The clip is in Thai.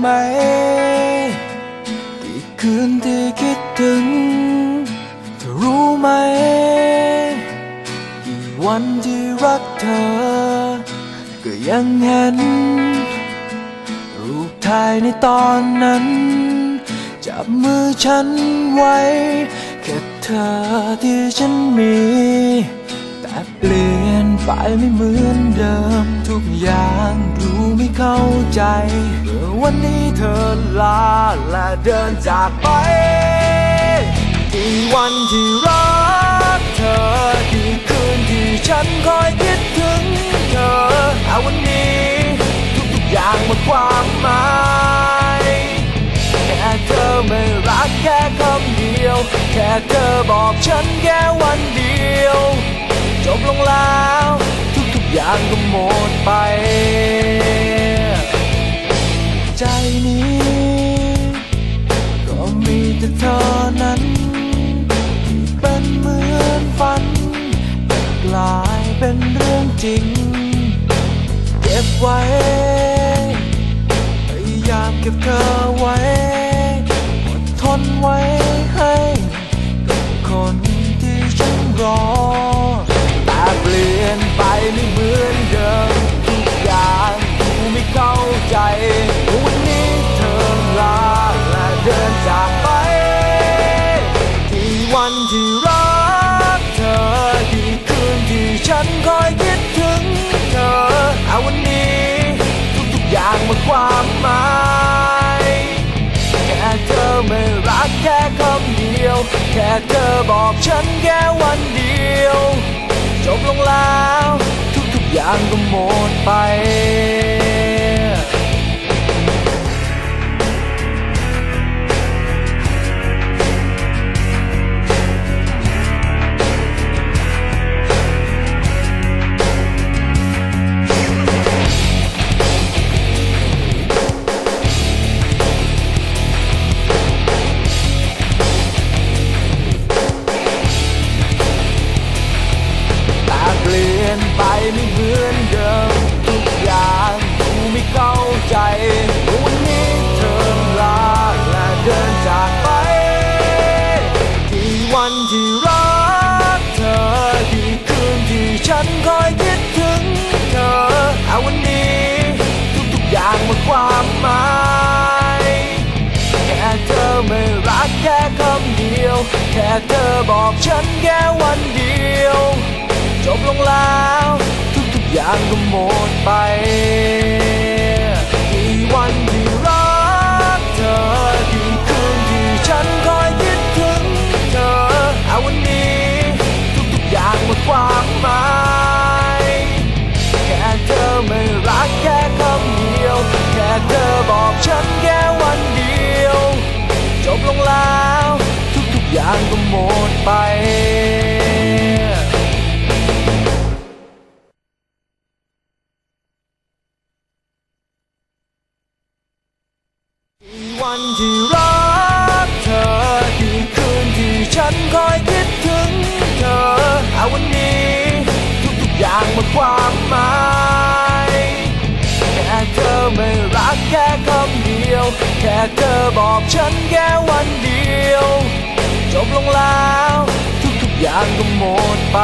ไหม อีกคืนที่คิดถึง เธอรู้ไหม กี่วันที่รักเธอ ก็ยังเห็น รูปถ่ายในตอนนั้น จับมือฉันไว้ แค่เธอที่ฉันมี แต่เปลี่ยนไปไม่เหมือนเดิม ทุกอย่างดูไม่เข้าใจเมื่อวันนี้เธอลาและเดินจากไป กี่วันที่รักเธอกี่คืนที่ฉันคอยคิดถึงเธอแต่วันนี้ ทุกๆอย่างหมดความหมายแค่เธอไม่รักแค่คำเดียว แค่เธอบอกฉันแค่วันเดียวายเป็นเรื่องจริง เก็บไว้พยายามเก็บเธอไว้อดทนไว้ให้กับคนที่ฉันรอแต่เปลี่ยนไปไม่เหมือนเดิมทุกอย่างดูไม่เข้าใจวันนี้เธอลาและเดินจากไป ที่วันที่รัก ค่เธอบอกฉันแค่วันเดียว จบลงแล้ว ทุกๆอย่างก็หมดไป ไม่เหมือนเดิมทุกอย่างดูไม่เข้าใจ วันนี้เธอลาและเดินจากไป ที่วันที่รักเธอที่คืนที่ฉันคอยคิดถึงเธอแต่วันนี้ทุกๆอย่างมดความหมายแค่เธอไม่รักแค่คำเดียว แค่เธอบอกฉันแค่วันเดียว จบลงแล้ว ทุกๆอย่างก็หมดไป วันที่รักเธอกี่คืนที่ฉันคอยคิดถึงเธอแต่วันนี้ทุกๆอย่างหมดความหมายแค่เธอไม่รักแค่คำเดียว แค่เธอบอกฉันแค่วันเดียว จบลงแล้ว ทุกๆอย่างก็หมดไป